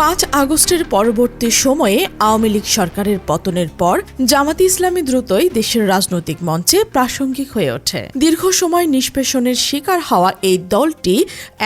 পাঁচ আগস্টের পরবর্তী সময়ে আওয়ামী লীগ সরকারের পতনের পর জামাতে ইসলামী দ্রুতই দেশের রাজনৈতিক মঞ্চে প্রাসঙ্গিক হয়ে ওঠে। দীর্ঘ সময় নিষ্পেষণের শিকার হওয়া এই দলটি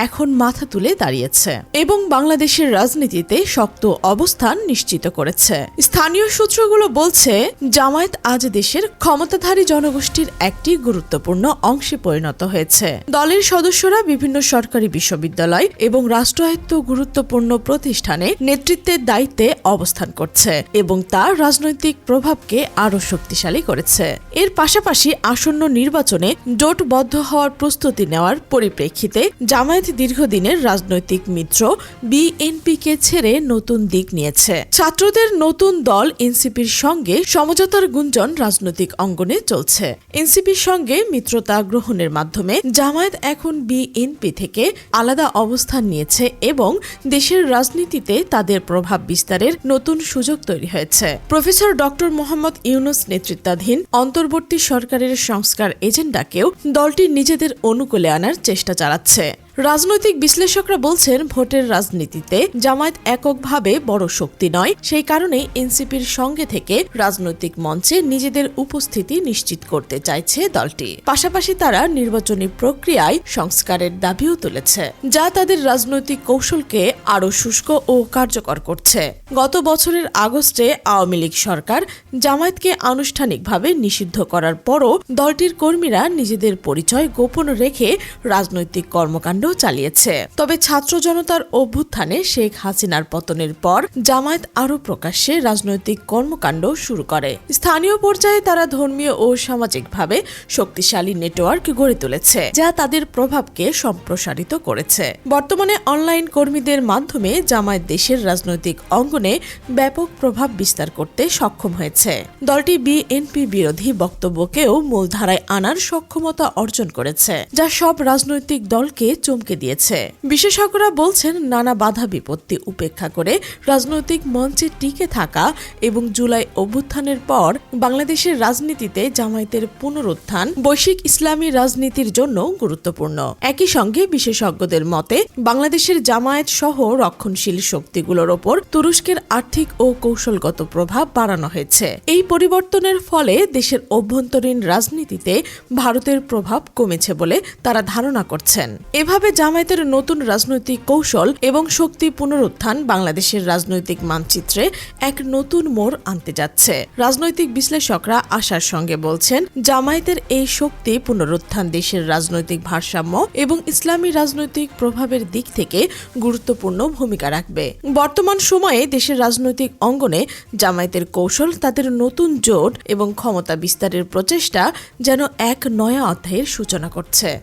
এখন মাথা তুলে দাঁড়িয়েছে এবং বাংলাদেশের রাজনীতিতে শক্ত অবস্থান নিশ্চিত করেছে। স্থানীয় সূত্রগুলো বলছে, জামায়াত আজ দেশের ক্ষমতাধারী জনগোষ্ঠীর একটি গুরুত্বপূর্ণ অংশে পরিণত হয়েছে। দলের সদস্যরা বিভিন্ন সরকারি বিশ্ববিদ্যালয় এবং রাষ্ট্রায়ত্ত গুরুত্বপূর্ণ প্রতিষ্ঠানে নেতৃত্বের দায়িত্বে অবস্থান করছে এবং তার রাজনৈতিক প্রভাবকে আরও শক্তিশালী করেছে। এর পাশাপাশি আসন্ন নির্বাচনে জোটবদ্ধ হওয়ার প্রস্তুতি নেওয়ার পরিপ্রেক্ষিতে জামায়াত দীর্ঘদিনের রাজনৈতিক মিত্র বিএনপিকে ছেড়ে নতুন দিক নিয়েছে। ছাত্রদের নতুন দল এনসিপির সঙ্গে সমঝোতার গুঞ্জন রাজনৈতিক অঙ্গনে চলছে। এনসিপির সঙ্গে মিত্রতা গ্রহণের মাধ্যমে জামায়াত এখন বিএনপি থেকে আলাদা অবস্থান নিয়েছে এবং দেশের রাজনীতিতে তাদের প্রভাব বিস্তারের নতুন সুযোগ তৈরি হয়েছে। প্রফেসর ডক্টর মোহাম্মদ ইউনুস নেতৃত্বাধীন অন্তর্বর্তী সরকারের সংস্কার এজেন্ডাকেও দলটি নিজেদের অনুকূলে আনার চেষ্টা চালাচ্ছে। রাজনৈতিক বিশ্লেষকরা বলছেন, ভোটের রাজনীতিতে জামায়াত এককভাবে বড় শক্তি নয়। সেই কারণেই এনসিপির সঙ্গে থেকে রাজনৈতিক মঞ্চে নিজেদের উপস্থিতি নিশ্চিত করতে চাইছে দলটি। পাশাপাশি তারা নির্বাচনী প্রক্রিয়ায় সংস্কারের দাবিও তুলেছে, যা তাদের রাজনৈতিক কৌশলকে আরও শুষ্ক ও কার্যকর করছে। গত বছরের আগস্টে আওয়ামী লীগ সরকার জামায়াতকে আনুষ্ঠানিকভাবে নিষিদ্ধ করার পরও দলটির কর্মীরা নিজেদের পরিচয় গোপন রেখে রাজনৈতিক কর্মকাণ্ড চালিয়েছে। তবে ছাত্র জনতার অভ্যুত্থানে শেখ হাসিনার পতনের পর জামায়াত আরও প্রকাশ্যে রাজনৈতিক কর্মকাণ্ড শুরু করে। স্থানীয় পর্যায়ে তারা ধর্মীয় ও সামাজিকভাবে শক্তিশালী নেটওয়ার্ক গড়ে তুলেছে, যা তাদের প্রভাবকে সম্প্রসারিত করেছে। বর্তমানে অনলাইন কর্মীদের মাধ্যমে জামায়াত দেশের রাজনৈতিক অঙ্গনে ব্যাপক প্রভাব বিস্তার করতে সক্ষম হয়েছে। দলটি বিএনপি বিরোধী বক্তব্যকেও মূলধারায় আনার সক্ষমতা অর্জন করেছে, যা সব রাজনৈতিক দলকে চমকে দিয়েছে। বিশেষজ্ঞরা বলছেন, নানা বাধা বিপত্তি উপেক্ষা করে রাজনৈতিক মঞ্চে টিকে থাকা এবং জুলাই অভ্যুত্থানের পর বাংলাদেশের রাজনীতিতে জামায়াতের পুনরুত্থান বৈশ্বিক ইসলামী রাজনীতির জন্য গুরুত্বপূর্ণ। একই সঙ্গে বিশেষজ্ঞদের মতে, বাংলাদেশের জামায়াত সহ রক্ষণশীল শক্তিগুলোর ওপর তুরস্কের আর্থিক ও কৌশলগত প্রভাব বাড়ানো হয়েছে। এই পরিবর্তনের ফলে দেশের অভ্যন্তরীণ রাজনীতিতে ভারতের প্রভাব কমেছে বলে তারা ধারণা করছেন। এভাবে জামায়াতের নতুন রাজনৈতিক কৌশল এবং শক্তি পুনরুত্থান বাংলাদেশের রাজনৈতিক মানচিত্রে এক নতুন মোড় আনতে যাচ্ছে। রাজনৈতিক বিশ্লেষকরা আশার সঙ্গে বলছেন, জামায়াতের এই শক্তি পুনরুত্থান দেশের রাজনৈতিক ভারসাম্য এবং ইসলামী রাজনৈতিক প্রভাবের দিক থেকে গুরুত্বপূর্ণ ভূমিকা রাখবে। বর্তমান সময়ে দেশের রাজনৈতিক অঙ্গনে জামায়াতের কৌশল তাদের নতুন জোট এবং ক্ষমতা বিস্তারের প্রচেষ্টা যেন এক নয়া অধ্যায়ের সূচনা করছে।